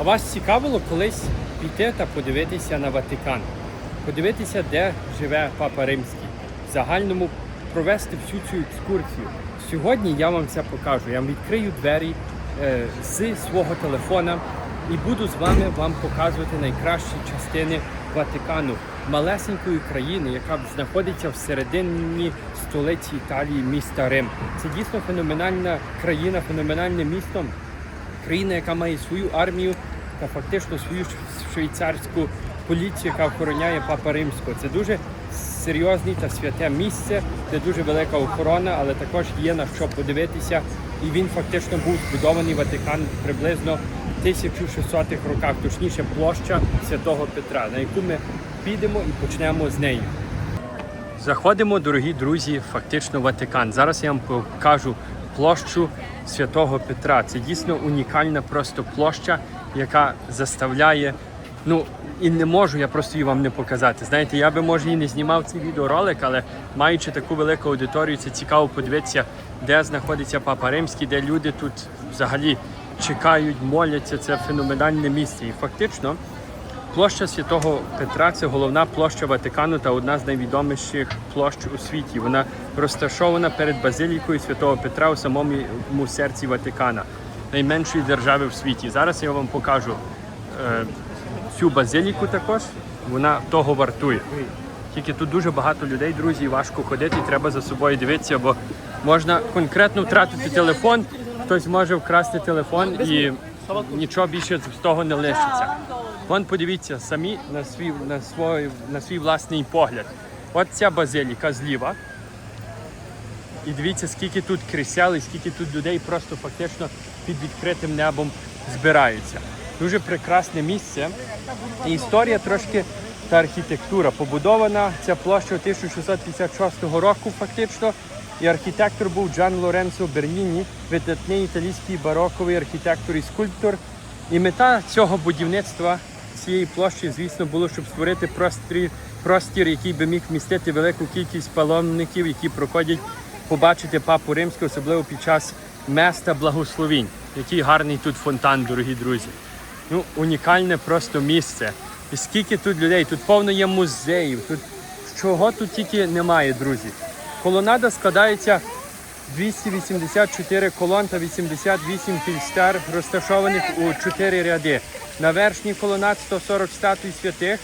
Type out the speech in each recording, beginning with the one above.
А вас цікавило колись піти та подивитися на Ватикан, подивитися, де живе Папа Римський, в загальному провести всю цю екскурсію. Сьогодні я вам це покажу. Я вам відкрию двері е, з свого телефона і буду з вами вам показувати найкращі частини Ватикану, малесенької країни, яка знаходиться всередині столиці Італії, міста Рим. Це дійсно феноменальна країна, феноменальне місто країна, яка має свою армію та фактично свою швейцарську поліцію, яка охороняє Папа Римського. Це дуже серйозне та святе місце, де дуже велика охорона, але також є на що подивитися. І він фактично був збудований Ватикан приблизно в 1600-х роках, точніше площа Святого Петра, на яку ми підемо і почнемо з неї. Заходимо, дорогі друзі, фактично в Ватикан. Зараз я вам покажу площу Святого Петра. Це дійсно унікальна просто площа, яка заставляє. Ну і не можу я просто її вам не показати. Знаєте, я би може і не знімав цей відеоролик, але маючи таку велику аудиторію, це цікаво подивитися, де знаходиться Папа Римський, де люди тут взагалі чекають, моляться. Це феноменальне місце. І фактично. Площа Святого Петра це головна площа Ватикану та одна з найвідоміших площ у світі. Вона розташована перед базилікою Святого Петра у самому серці Ватикана, найменшої держави в світі. Зараз я вам покажу е, цю базиліку також. Вона того вартує. Тільки тут дуже багато людей, друзі, важко ходити, треба за собою дивитися, бо можна конкретно втратити телефон, хтось може вкрасти телефон і нічого більше з того не лишиться. Вон подивіться самі на свій, на, свій, на свій власний погляд. От ця базиліка зліва. І дивіться, скільки тут крісел і скільки тут людей просто фактично під відкритим небом збираються. Дуже прекрасне місце. І історія трошки та архітектура. Побудована ця площа 1656 року, фактично. І архітектор був Джан Лоренцо Берніні, видатний італійський бароковий архітектор і скульптор. І мета цього будівництва цієї площі, звісно, було, щоб створити простір, простір, який би міг вмістити велику кількість паломників, які проходять побачити папу римського, особливо під час места благословінь. Який гарний тут фонтан, дорогі друзі. Ну, унікальне просто місце. І скільки тут людей, тут повно є музеїв, тут чого тут тільки немає, друзі. Колонада складається 284 колон та 88 фільстер, розташованих у 4 ряди. На верхній колонад 140 статуй святих.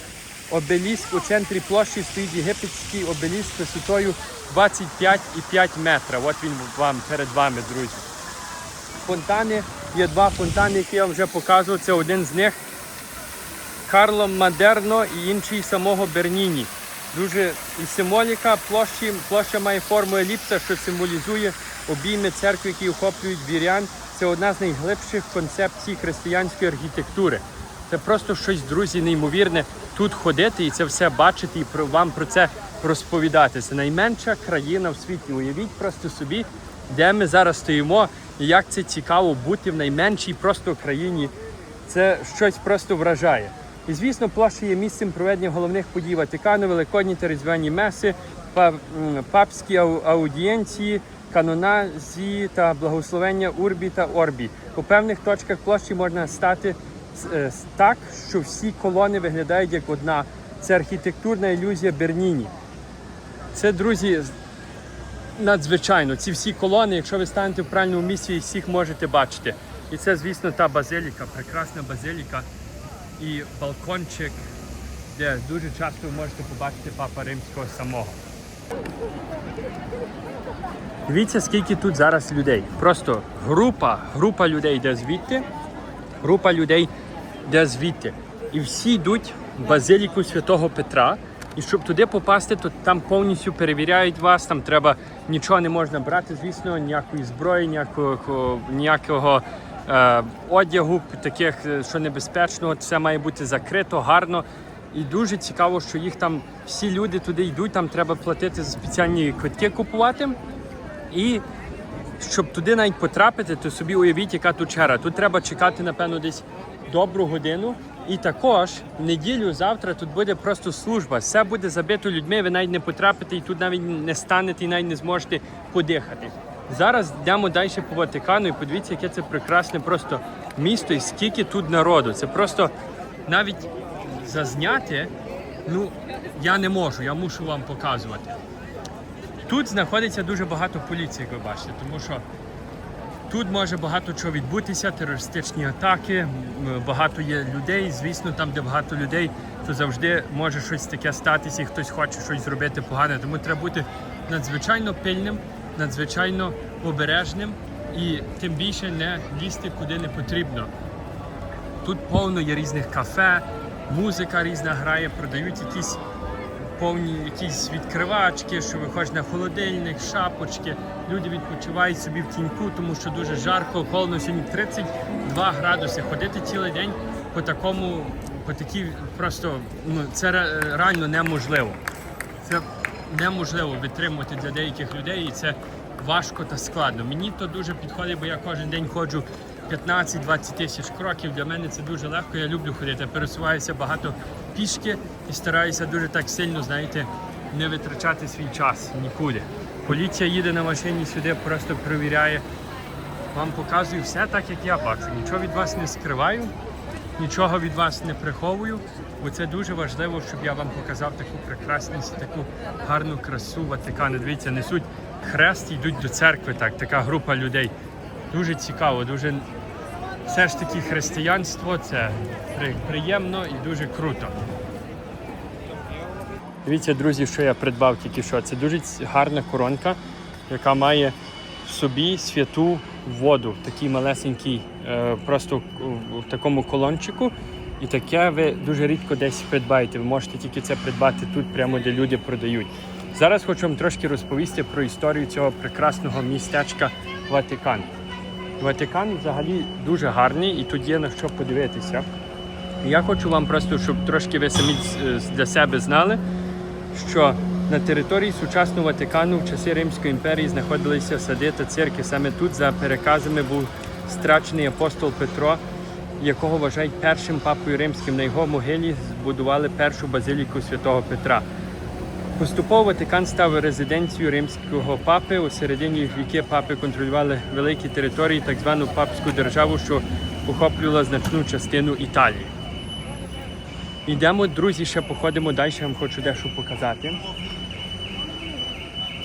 Обеліск у центрі площі стоїть єгипетський обеліск висотою 25,5 метра. От він вам перед вами, друзі. Фонтани є два фонтани, які я вам вже показував. Це один з них Карло Мадерно і інший самого Берніні. Дуже символіка площі. Площа має форму еліпса, що символізує обійми церкви, які охоплюють вірян. Це одна з найглибших концепцій християнської архітектури. Це просто щось, друзі, неймовірне тут ходити і це все бачити і про вам про це розповідати. Це найменша країна в світі. Уявіть просто собі, де ми зараз стоїмо, і як це цікаво бути в найменшій просто країні. Це щось просто вражає. І звісно, площа є місцем проведення головних подій Ватикану, великодні та різдвяні меси, папські аудієнції, каноназії та благословення Урбі та Орбі. У певних точках площі можна стати е, так, що всі колони виглядають як одна. Це архітектурна ілюзія Берніні. Це, друзі, надзвичайно. Ці всі колони, якщо ви станете в правильному місці, всіх можете бачити. І це, звісно, та базиліка, прекрасна базиліка і балкончик, де дуже часто ви можете побачити папа римського самого. Дивіться, скільки тут зараз людей. Просто група, група людей йде звідти, група людей йде звідти. І всі йдуть в базиліку святого Петра. І щоб туди попасти, то там повністю перевіряють вас, там треба нічого не можна брати, звісно, ніякої зброї, ніякого, ніякого одягу, таких, е, що небезпечного. Все має бути закрито, гарно. І дуже цікаво, що їх там всі люди туди йдуть, там треба платити за спеціальні квитки купувати. І щоб туди навіть потрапити, то собі уявіть, яка тут черга. Тут треба чекати, напевно, десь добру годину. І також в неділю завтра тут буде просто служба. Все буде забито людьми, ви навіть не потрапите і тут навіть не станете і навіть не зможете подихати. Зараз йдемо далі по Ватикану і подивіться, яке це прекрасне просто місто і скільки тут народу. Це просто навіть зазняти, ну я не можу, я мушу вам показувати. Тут знаходиться дуже багато поліції, як ви бачите, тому що тут може багато чого відбутися, терористичні атаки, багато є людей. Звісно, там, де багато людей, то завжди може щось таке статися, і хтось хоче щось зробити погане. Тому треба бути надзвичайно пильним, надзвичайно обережним і тим більше не лізти куди не потрібно. Тут повно є різних кафе, музика різна грає, продають якісь повні якісь відкривачки, що виходиш на холодильник, шапочки. Люди відпочивають собі в тіньку, тому що дуже жарко, холодно. Сьогодні 32 градуси. Ходити цілий день по такому, по такій просто ну це реально неможливо. Це неможливо витримувати для деяких людей, і це важко та складно. Мені то дуже підходить, бо я кожен день ходжу 15-20 тисяч кроків. Для мене це дуже легко. Я люблю ходити. Я пересуваюся багато пішки і стараюся дуже так сильно, знаєте, не витрачати свій час нікуди. Поліція їде на машині сюди, просто перевіряє. Вам показую все так, як я бачу. Нічого від вас не скриваю, нічого від вас не приховую, бо це дуже важливо, щоб я вам показав таку прекрасність, таку гарну красу Ватикану. Дивіться, несуть хрест йдуть до церкви. Так, така група людей. Дуже цікаво, дуже все ж таки християнство це приємно і дуже круто. Дивіться, друзі, що я придбав тільки що. Це дуже гарна коронка, яка має в собі святу воду, такий малесенький, е, просто в- в такому колончику. І таке ви дуже рідко десь придбаєте. Ви можете тільки це придбати тут, прямо де люди продають. Зараз хочу вам трошки розповісти про історію цього прекрасного містечка Ватикан. Ватикан взагалі дуже гарний і тут є на що подивитися. Я хочу вам просто, щоб трошки ви самі для себе знали, що на території сучасного Ватикану в часи Римської імперії знаходилися сади та церкви. Саме тут, за переказами, був страчений апостол Петро, якого вважають першим папою римським. На його могилі збудували першу базиліку святого Петра. Поступово Ватикан став резиденцією римського папи. У середині віки папи контролювали великі території, так звану папську державу, що охоплювала значну частину Італії. Йдемо, друзі, ще походимо далі, я вам хочу дещо показати.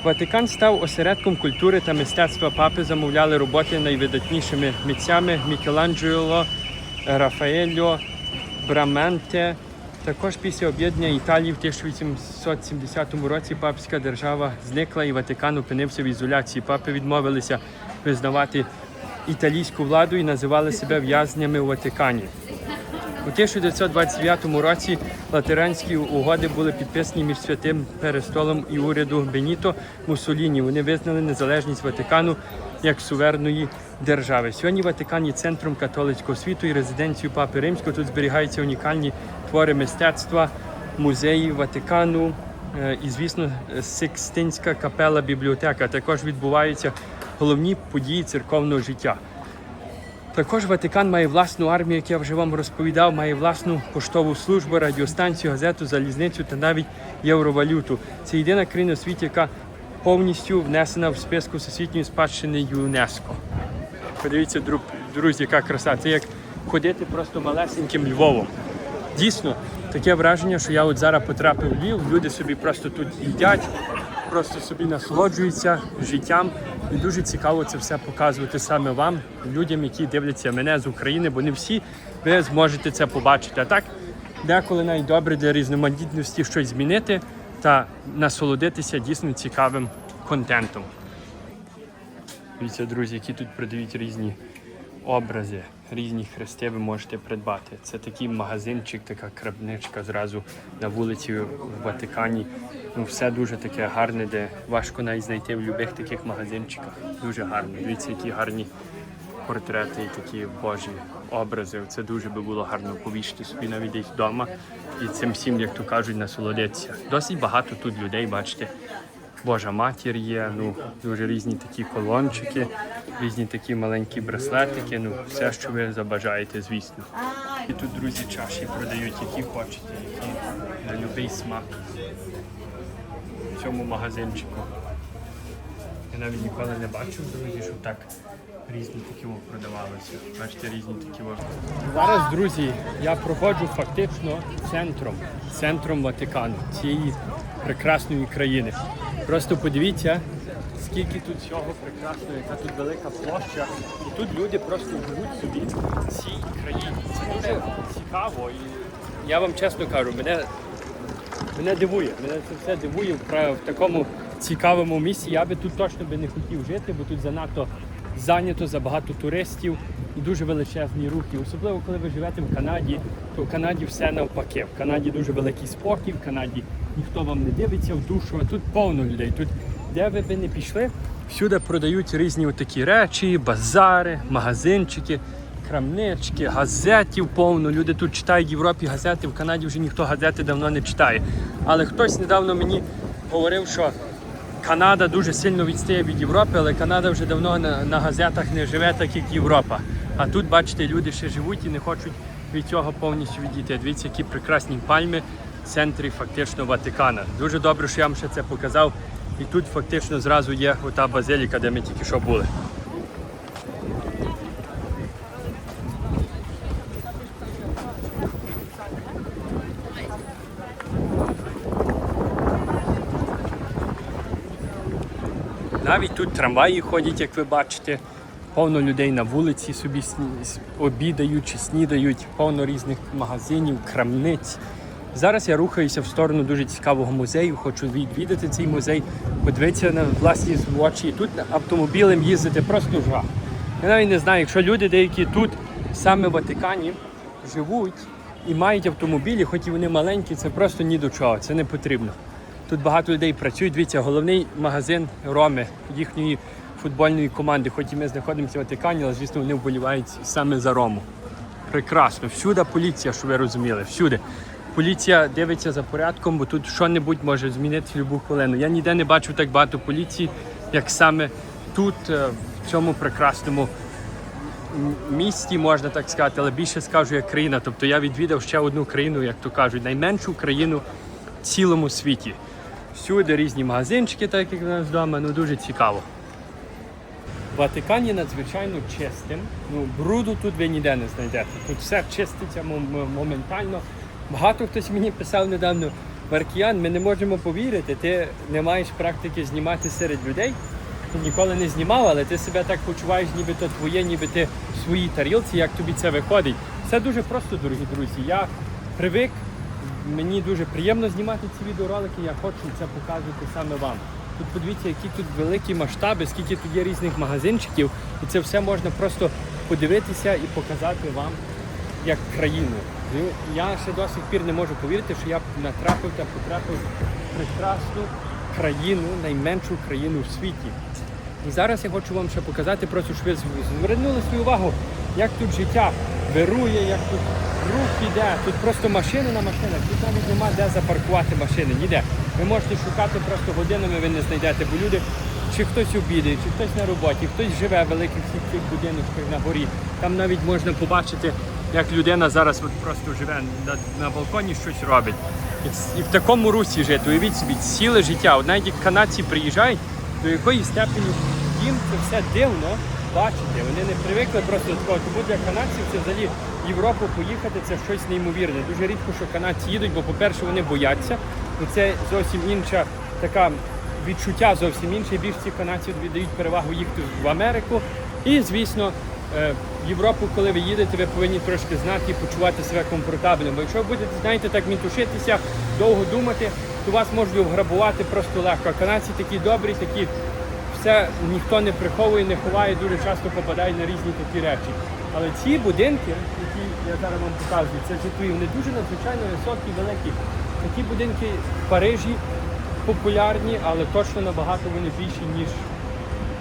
Ватикан став осередком культури та мистецтва папи, замовляли роботи найвидатнішими митцями Мікеланджело, Рафаелло, Браменте. Також після об'єднання Італії в 1870 році папська держава зникла і Ватикан опинився в ізоляції. Папи відмовилися визнавати італійську владу і називали себе в'язнями у Ватикані. У 1929 році латеранські угоди були підписані між святим перестолом і уряду Беніто Муссоліні. Вони визнали незалежність Ватикану як суверенної держави. Сьогодні Ватикан є центром католицького світу і резиденцією Папи Римського. Тут зберігаються унікальні твори мистецтва, музеї Ватикану е, і, звісно, Сикстинська капела бібліотека. Також відбуваються головні події церковного життя. Також Ватикан має власну армію, як я вже вам розповідав, має власну поштову службу, радіостанцію, газету, залізницю та навіть євровалюту. Це єдина країна у світі, яка повністю внесена в списку всесвітньої спадщини ЮНЕСКО. Подивіться, дру- друзі, яка краса. Це як ходити просто малесеньким Львовом. Дійсно, таке враження, що я от зараз потрапив в Львів, люди собі просто тут їдять, просто собі насолоджуються життям. І дуже цікаво це все показувати саме вам, людям, які дивляться мене з України, бо не всі ви зможете це побачити. А так, деколи навіть добре для різноманітності щось змінити та насолодитися дійсно цікавим контентом. Дивіться, друзі, які тут продають різні образи, різні хрести ви можете придбати. Це такий магазинчик, така крабничка зразу на вулиці в Ватикані. Ну, все дуже таке гарне, де важко навіть знайти в будь-яких таких магазинчиках. Дуже гарно. Дивіться, які гарні портрети і такі божі образи. Це дуже би було гарно повішати собі навіть десь вдома і цим всім, як то кажуть, насолодитися. Досить багато тут людей, бачите. Божа матір є, ну дуже різні такі колончики, різні такі маленькі браслетики. Ну все, що ви забажаєте, звісно. І тут друзі чаші продають, які хочете, які на будь-який смак в цьому магазинчику. Я навіть ніколи не бачив, друзі, щоб так різні такі продавалися. Бачите, різні такі о. Зараз, друзі, я проходжу фактично центром, центром Ватикану, цієї прекрасної країни. Просто подивіться, скільки тут всього прекрасного, яка тут велика площа. І тут люди просто живуть собі в цій країні. Це дуже цікаво. І я вам чесно кажу, мене Мене дивує, мене це все дивує в, такому цікавому місці. Я би тут точно би не хотів жити, бо тут занадто зайнято, забагато туристів і дуже величезні рухи. Особливо коли ви живете в Канаді, то в Канаді все навпаки. В Канаді дуже великий спокій, в Канаді ніхто вам не дивиться в душу, а тут повно людей. Тут, де ви би не пішли, всюди продають різні такі речі, базари, магазинчики крамнички, газетів повно. Люди тут читають в Європі газети, в Канаді вже ніхто газети давно не читає. Але хтось недавно мені говорив, що Канада дуже сильно відстає від Європи, але Канада вже давно на, на газетах не живе так, як Європа. А тут, бачите, люди ще живуть і не хочуть від цього повністю відійти. Дивіться, які прекрасні пальми в центрі фактично Ватикана. Дуже добре, що я вам ще це показав. І тут фактично зразу є ота базиліка, де ми тільки що були. Навіть тут трамваї ходять, як ви бачите. Повно людей на вулиці собі обідають чи снідають, повно різних магазинів, крамниць. Зараз я рухаюся в сторону дуже цікавого музею. Хочу відвідати цей музей, подивитися на власні очі. Тут автомобілем їздити просто жах. Я навіть не знаю, якщо люди деякі тут, саме в Ватикані, живуть і мають автомобілі, хоч і вони маленькі, це просто ні до чого, це не потрібно. Тут багато людей працюють. Дивіться, головний магазин Роми, їхньої футбольної команди. Хоч і ми знаходимося в Ватикані, але звісно вони вболівають саме за Рому. Прекрасно. Всюди поліція, щоб ви розуміли. Всюди. Поліція дивиться за порядком, бо тут що-небудь може змінити в будь-яку хвилину. Я ніде не бачу так багато поліції, як саме тут, е, в цьому прекрасному місті, можна так сказати, але більше скажу як країна. Тобто я відвідав ще одну країну, як то кажуть, найменшу країну в цілому світі. Всюди різні магазинчики, так як у нас вдома, ну дуже цікаво. В Ватикані надзвичайно чистим. Ну, бруду тут ви ніде не знайдете. Тут все чиститься моментально. Багато хтось мені писав недавно, Маркіян, ми не можемо повірити, ти не маєш практики знімати серед людей. Ти ніколи не знімав, але ти себе так почуваєш, ніби то твоє, ніби ти в своїй тарілці, як тобі це виходить. Це дуже просто, дорогі друзі. Я привик, мені дуже приємно знімати ці відеоролики, я хочу це показувати саме вам. Тут подивіться, які тут великі масштаби, скільки тут є різних магазинчиків, і це все можна просто подивитися і показати вам як країну. Ну, Я ще до сих пір не можу повірити, що я натрапив та потрапив в прекрасну країну, найменшу країну в світі. І зараз я хочу вам ще показати, просто щоб ви звернули свою увагу, як тут життя вирує, як тут рух іде. Тут просто машини на машинах, тут навіть нема де запаркувати машини, ніде. Ви можете шукати просто годинами, ви не знайдете, бо люди, чи хтось обідає, чи хтось на роботі, хтось живе в великих цих будиночках на горі. Там навіть можна побачити, як людина зараз от просто живе на, на балконі, щось робить. І, і в такому русі жити, уявіть собі, ціле життя. От навіть канадці приїжджають, до якої степені їм це все дивно бачити. Вони не привикли просто до такого. Тому для канадців це взагалі в Європу поїхати це щось неймовірне. Дуже рідко, що канадці їдуть, бо, по-перше, вони бояться. Ну, Це зовсім інша така відчуття зовсім інше. Більш ці віддають перевагу їхати в Америку. І, звісно, е, в Європу, коли ви їдете, ви повинні трошки знати і почувати себе комфортабельно. Бо якщо ви будете, знаєте, так мітушитися, довго думати, то вас можуть обграбувати просто легко. А канадці такі добрі, такі все ніхто не приховує, не ховає, дуже часто попадають на різні такі речі. Але ці будинки, які я зараз вам показую, це житлові, вони дуже надзвичайно високі, великі. Такі будинки в Парижі популярні, але точно набагато вони більші, ніж.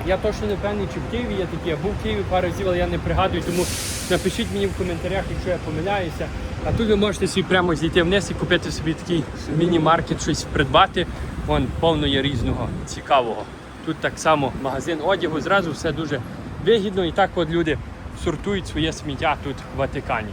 Я точно не певний, чи в Києві є такі. Я був в Києві пару разів, але я не пригадую, тому напишіть мені в коментарях, якщо я помиляюся. А тут ви можете собі прямо зійти вниз і купити собі такий міні-маркет, щось придбати. Вон повно є різного цікавого. Тут так само магазин одягу, зразу все дуже вигідно. І так от люди сортують своє сміття тут в Ватикані.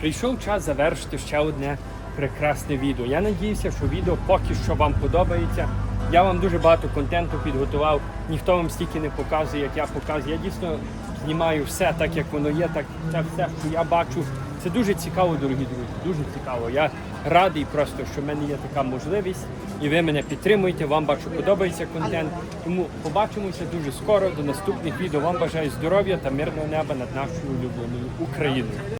Прийшов час завершити ще одне прекрасне відео. Я надіюся, що відео поки що вам подобається. Я вам дуже багато контенту підготував. Ніхто вам стільки не показує, як я показую. Я дійсно знімаю все так, як воно є, так це все, що я бачу. Це дуже цікаво, дорогі друзі. Дуже цікаво. Я радий просто, що в мене є така можливість, і ви мене підтримуєте. Вам бачу, подобається контент. Тому побачимося дуже скоро. До наступних відео. Вам бажаю здоров'я та мирного неба над нашою улюбленою Україною.